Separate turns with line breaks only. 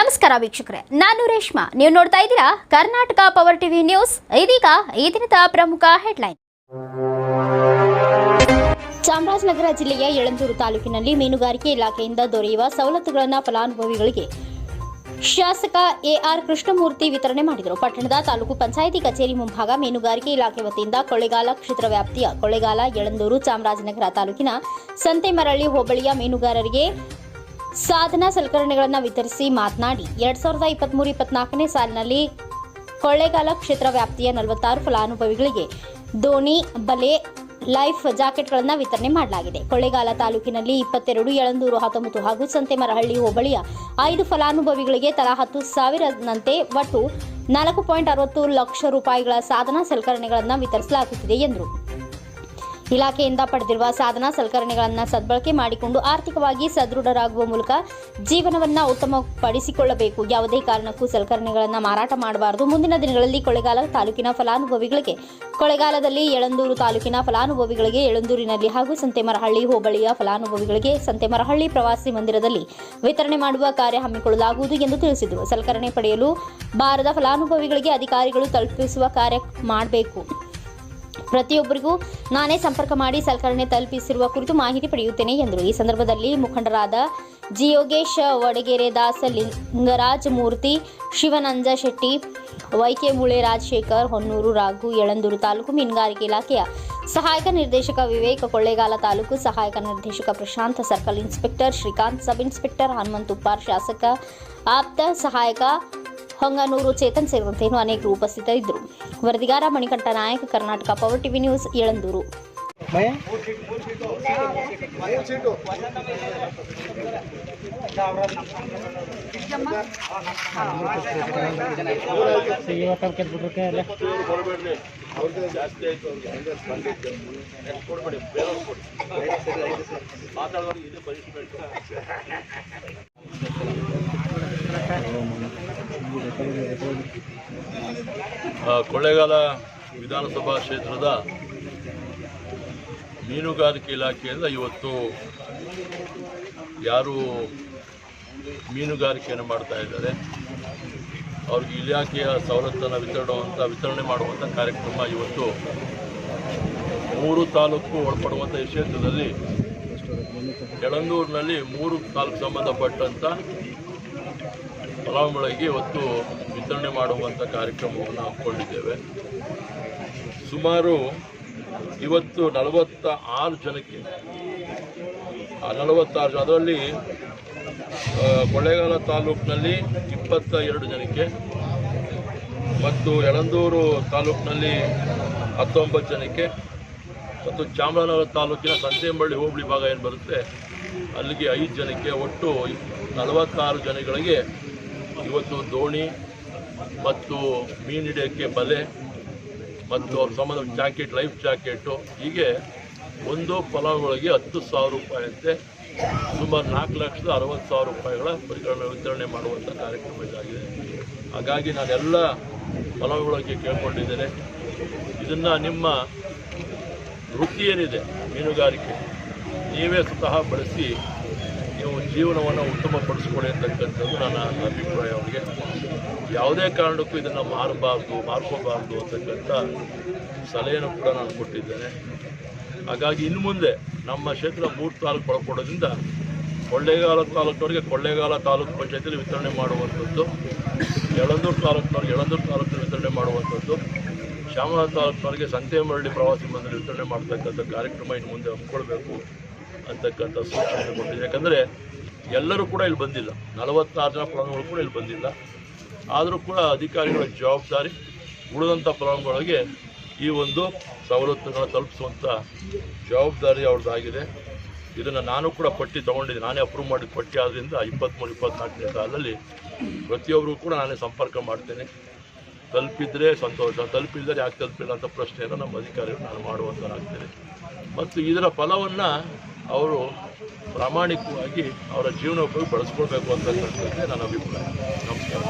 ನಮಸ್ಕಾರ ವೀಕ್ಷಕರೇ, ನಾನು ರೇಷ್ಮಾ. ನೀವು ನೋಡ್ತಾ ಇದ್ದೀರಾ ಕರ್ನಾಟಕ ಪವರ್ ಟಿವಿ ನ್ಯೂಸ್ ಇದೀಗ ಈ ದಿನದ ಪ್ರಮುಖ ಹೆಡ್ಲೈನ್ ಚಾಮರಾಜನಗರ ಜಿಲ್ಲೆಯ ಯಳಂದೂರು ತಾಲೂಕಿನಲ್ಲಿ ಮೀನುಗಾರಿಕೆ ಇಲಾಖೆಯಿಂದ ದೊರೆಯುವ ಸವಲತ್ತುಗಳನ್ನು ಫಲಾನುಭವಿಗಳಿಗೆ ಶಾಸಕ ಎಆರ್ ಕೃಷ್ಣಮೂರ್ತಿ ವಿತರಣೆ ಮಾಡಿದರು. ಪಟ್ಟಣದ ತಾಲೂಕು ಪಂಚಾಯಿತಿ ಕಚೇರಿ ಮುಂಭಾಗ ಮೀನುಗಾರಿಕೆ ಇಲಾಖೆ ವತಿಯಿಂದ ಕೊಳ್ಳೆಗಾಲ ಕ್ಷೇತ್ರ ವ್ಯಾಪ್ತಿಯ ಕೊಳ್ಳೆಗಾಲ, ಯಳಂದೂರು, ಚಾಮರಾಜನಗರ ತಾಲೂಕಿನ ಸಂತೆಮರಳ್ಳಿ ಹೋಬಳಿಯ ಮೀನುಗಾರರಿಗೆ ಸಾಧನ ಸಲಕರಣೆಗಳನ್ನು ವಿತರಿಸಿ ಮಾತನಾಡಿ, ಎರಡ್ ಸಾವಿರದ ಇಪ್ಪತ್ಮೂರು, ಇಪ್ಪತ್ನಾಲ್ಕನೇ ಸಾಲಿನಲ್ಲಿ ಕೊಳ್ಳೇಗಾಲ ಕ್ಷೇತ್ರ ವ್ಯಾಪ್ತಿಯ ನಲವತ್ತಾರು ಫಲಾನುಭವಿಗಳಿಗೆ ದೋಣಿ, ಬಲೆ, ಲೈಫ್ ಜಾಕೆಟ್ಗಳನ್ನು ವಿತರಣೆ ಮಾಡಲಾಗಿದೆ. ಕೊಳ್ಳೇಗಾಲ ತಾಲೂಕಿನಲ್ಲಿ ಇಪ್ಪತ್ತೆರಡು ಯಳಂದೂರು ಹತ್ತೊಂಬತ್ತು ಹಾಗೂ ಸಂತೆಮರಹಳ್ಳಿ ಹೋಬಳಿಯ ಐದು ಫಲಾನುಭವಿಗಳಿಗೆ ತಲಾ ಹತ್ತು ಸಾವಿರದಂತೆ ಒಟ್ಟು ನಾಲ್ಕು ಪಾಯಿಂಟ್ ಅರವತ್ತು ಲಕ್ಷ ರೂಪಾಯಿಗಳ ಸಾಧನ ಸಲಕರಣೆಗಳನ್ನು ವಿತರಿಸಲಾಗುತ್ತಿದೆ ಎಂದರು. ಇಲಾಖೆಯಿಂದ ಪಡೆದಿರುವ ಸಾಧನ ಸಲಕರಣೆಗಳನ್ನು ಸದ್ಬಳಕೆ ಮಾಡಿಕೊಂಡು ಆರ್ಥಿಕವಾಗಿ ಸದೃಢರಾಗುವ ಮೂಲಕ ಜೀವನವನ್ನು ಉತ್ತಮಪಡಿಸಿಕೊಳ್ಳಬೇಕು. ಯಾವುದೇ ಕಾರಣಕ್ಕೂ ಸಲಕರಣೆಗಳನ್ನು ಮಾರಾಟ ಮಾಡಬಾರದು. ಮುಂದಿನ ದಿನಗಳಲ್ಲಿ ಕೊಳೆಗಾಲ ತಾಲೂಕಿನ ಫಲಾನುಭವಿಗಳಿಗೆ, ಕೊಳೆಗಾಲದಲ್ಲಿ ಯಳಂದೂರು ತಾಲೂಕಿನ ಫಲಾನುಭವಿಗಳಿಗೆ, ಯಳಂದೂರಿನಲ್ಲಿ ಹಾಗೂ ಸಂತೆಮರಹಳ್ಳಿ ಹೋಬಳಿಯ ಫಲಾನುಭವಿಗಳಿಗೆ ಸಂತೆಮರಹಳ್ಳಿ ಪ್ರವಾಸಿ ಮಂದಿರದಲ್ಲಿ ವಿತರಣೆ ಮಾಡುವ ಕಾರ್ಯ ಹಮ್ಮಿಕೊಳ್ಳಲಾಗುವುದು ಎಂದು ತಿಳಿಸಿದರು. ಸಲಕರಣೆ ಪಡೆಯಲು ಬಾರದ ಫಲಾನುಭವಿಗಳಿಗೆ ಅಧಿಕಾರಿಗಳು ತಲುಪಿಸುವ ಕಾರ್ಯ ಮಾಡಬೇಕು. ಪ್ರತಿಯೊಬ್ಬರಿಗೂ ನಾನೇ ಸಂಪರ್ಕ ಮಾಡಿ ಸಲಕರಣೆ ತಲುಪಿಸಿರುವ ಕುರಿತು ಮಾಹಿತಿ ಪಡೆಯುತ್ತೇನೆ ಎಂದರು. ಈ ಸಂದರ್ಭದಲ್ಲಿ ಮುಖಂಡರಾದ G Yogesh Vadagere Dasa Lingaraj Murthy Shivananja Shetty, Y K Mule Rajashekar, Honnur Raghu, Yelandur taluk ಮೀನುಗಾರಿಕೆ ಇಲಾಖೆಯ ಸಹಾಯಕ ನಿರ್ದೇಶಕ ವಿವೇಕ ಕೊಳ್ಳೇಗಾಲ ತಾಲೂಕು ಸಹಾಯಕ ನಿರ್ದೇಶಕ Prashanth, circle inspector Srikanth, sub inspector Hanumanth Uppar ಶಾಸಕ, ಆಪ್ತ ಸಹಾಯಕ ಹೊಂಗನೂರು ಚೇತನ್ ಸೇರಿದಂತೆ ಇನ್ನೂ ಅನೇಕರು ಉಪಸ್ಥಿತರಿದ್ದರು. ವರದಿಗಾರ Manikanta Nayaka Karnataka power TV news Yelandur
ಮಾತಾಡುವ ಕೊಳ್ಳೇಗಾಲ ವಿಧಾನಸಭಾ ಕ್ಷೇತ್ರದ ಮೀನುಗಾರಿಕೆ ಇಲಾಖೆಯಿಂದ ಇವತ್ತು ಯಾರು ಮೀನುಗಾರಿಕೆಯನ್ನು ಮಾಡ್ತಾ ಇದ್ದಾರೆ. ಅವ್ರಿಗೆ ಇಲಾಖೆಯ ಸವಲತ್ತನ್ನು ವಿತರಣುವಂಥ, ವಿತರಣೆ ಮಾಡುವಂಥ ಕಾರ್ಯಕ್ರಮ ಇವತ್ತು ಮೂರು ತಾಲೂಕು ಒಳಪಡುವಂಥ ಈ ಕ್ಷೇತ್ರದಲ್ಲಿ ಯಳಂದೂರಿನಲ್ಲಿ ಮೂರು ತಾಲೂಕು ಸಂಬಂಧಪಟ್ಟಂಥ ಫಲಾನುಭವಿಗಳಿಗೆ ಇವತ್ತು ವಿತರಣೆ ಮಾಡುವಂಥ ಕಾರ್ಯಕ್ರಮವನ್ನು ಹಮ್ಮಿಕೊಂಡಿದ್ದೇವೆ ಸುಮಾರು ಇವತ್ತು ನಲವತ್ತ ಆರು ಜನಕ್ಕೆ, ಆ ನಲವತ್ತಾರು ಜನ, ಅದರಲ್ಲಿ ಕೊಳ್ಳೇಗಾಲ ತಾಲೂಕಿನಲ್ಲಿ ಇಪ್ಪತ್ತ ಎರಡು ಜನಕ್ಕೆ ಮತ್ತು ಯಳಂದೂರು ತಾಲೂಕಿನಲ್ಲಿ ಹತ್ತೊಂಬತ್ತು ಜನಕ್ಕೆ ಮತ್ತು ಚಾಮರಾಜನಗರ ತಾಲೂಕಿನ ಸಂತೇಂಬಳ್ಳಿ ಹೋಬಳಿ ಭಾಗ ಏನು ಬರುತ್ತೆ, ಅಲ್ಲಿಗೆ ಐದು ಜನಕ್ಕೆ, ಒಟ್ಟು ನಲವತ್ತಾರು ಜನಗಳಿಗೆ ಇವತ್ತು ದೋಣಿ ಮತ್ತು ಮೀನು ಹಿಡಿಯೋಕ್ಕೆ ಬಲೆ ಮತ್ತು ಅವ್ರ ಸಂಬಂಧ ಜಾಕೆಟ್, ಲೈಫ್ ಜಾಕೆಟು, ಹೀಗೆ ಒಂದು ಫಲಾನುಭವಿಗಳಿಗೆ ಹತ್ತು ಸಾವಿರ ರೂಪಾಯಿಯಂತೆ ಸುಮಾರು ನಾಲ್ಕು ಲಕ್ಷದ ಅರವತ್ತು ಸಾವಿರ ರೂಪಾಯಿಗಳ ಪರಿಕರಣ ವಿತರಣೆ ಮಾಡುವಂಥ ಕಾರ್ಯಕ್ರಮ ಇದಾಗಿದೆ. ಹಾಗಾಗಿ ನಾನೆಲ್ಲ ಫಲಾನುಭವಿಗಳಿಗೆ ಕೇಳ್ಕೊಂಡಿದ್ದೇನೆ. ಇದನ್ನು ನಿಮ್ಮ ವೃತ್ತಿ ಏನಿದೆ? ಮೀನುಗಾರಿಕೆ. ನೀವೇ ಸ್ವತಃ ಬಳಸಿ ನೀವು ಜೀವನವನ್ನು ಉತ್ತಮಪಡಿಸ್ಕೊಳ್ಳಿ ಅಂತಕ್ಕಂಥದ್ದು ನನ್ನ ಅಭಿಪ್ರಾಯ ಅವರಿಗೆ. ಯಾವುದೇ ಕಾರಣಕ್ಕೂ ಇದನ್ನು ಮಾರಬಾರ್ದು, ಮಾರ್ಕೋಬಾರ್ದು ಅಂತಕ್ಕಂಥ ಸಲಹೆಯನ್ನು ಕೂಡ ನಾನು ಕೊಟ್ಟಿದ್ದೇನೆ. ಹಾಗಾಗಿ ಇನ್ನು ಮುಂದೆ ನಮ್ಮ ಕ್ಷೇತ್ರ ಮೂರು ತಾಲೂಕು ಒಳಪಡೋದ್ರಿಂದ ಕೊಳ್ಳೇಗಾಲ ತಾಲೂಕಿನವರಿಗೆ ಕೊಳ್ಳೇಗಾಲ ತಾಲೂಕು ಪಂಚಾಯತಿಯಲ್ಲಿ ವಿತರಣೆ ಮಾಡುವಂಥದ್ದು, ಯಳಂದೂರು ತಾಲೂಕಿನವ್ರಿಗೆ ಯಳಂದೂರು ತಾಲೂಕಿನಲ್ಲಿ ವಿತರಣೆ ಮಾಡುವಂಥದ್ದು ಶ್ಯಾಮಲ ತಾಲೂಕಿನವರಿಗೆ ಸಂತೆಮರಳ್ಳಿ ಪ್ರವಾಸಿ ಮಂದಿರ ವಿತರಣೆ ಮಾಡ್ತಕ್ಕಂಥ ಕಾರ್ಯಕ್ರಮ ಇನ್ನು ಮುಂದೆ ಹಮ್ಮಿಕೊಳ್ಬೇಕು ಅಂತಕ್ಕಂಥ ಸೂಚನೆ ಕೊಟ್ಟಿದೆ ಯಾಕಂದರೆ ಎಲ್ಲರೂ ಕೂಡ ಇಲ್ಲಿ ಬಂದಿಲ್ಲ. ನಲವತ್ತಾರು ಜನ ಫಲಾನುಭವಿಗಳು ಕೂಡ ಇಲ್ಲಿ ಬಂದಿಲ್ಲ. ಆದರೂ ಕೂಡ ಅಧಿಕಾರಿಗಳ ಜವಾಬ್ದಾರಿ, ಉಳಿದಂಥ ಫಲಾನುಭವಿಗಳಿಗೆ ಈ ಒಂದು ಸವಲತ್ತುಗಳನ್ನು ತಲುಪಿಸುವಂಥ ಜವಾಬ್ದಾರಿ ಅವ್ರದ್ದಾಗಿದೆ. ಇದನ್ನು ನಾನು ಕೂಡ ಪಟ್ಟಿ ತೊಗೊಂಡಿದ್ದೆ ನಾನೇ ಅಪ್ರೂವ್ ಮಾಡಿದ ಪಟ್ಟಿ ಆದ್ದರಿಂದ ಇಪ್ಪತ್ತ್ಮೂರು ಇಪ್ಪತ್ನಾಲ್ಕನೇ ಸಾಲಲ್ಲಿ ಪ್ರತಿಯೊಬ್ಬರಿಗೂ ಕೂಡ ನಾನೇ ಸಂಪರ್ಕ ಮಾಡ್ತೇನೆ. ತಲುಪಿದರೆ ಸಂತೋಷ ತಲುಪಿದರೆ ಯಾಕೆ ತಲುಪಿಲ್ಲ ಅಂತ ಪ್ರಶ್ನೆಯನ್ನು ನಮ್ಮ ಅಧಿಕಾರಿಗಳು ನಾನು ಮಾಡುವಂಥನಾಗ್ತೇನೆ ಮತ್ತು ಇದರ ಫಲವನ್ನು ಅವರು ಪ್ರಾಮಾಣಿಕವಾಗಿ ಅವರ ಜೀವನೋಪಯೋಗ ಬಳಸ್ಕೊಳ್ಬೇಕು ಅಂತಕ್ಕಂಥದ್ದೇ ನನ್ನ ಅಭಿಪ್ರಾಯ. ನಮಸ್ಕಾರ.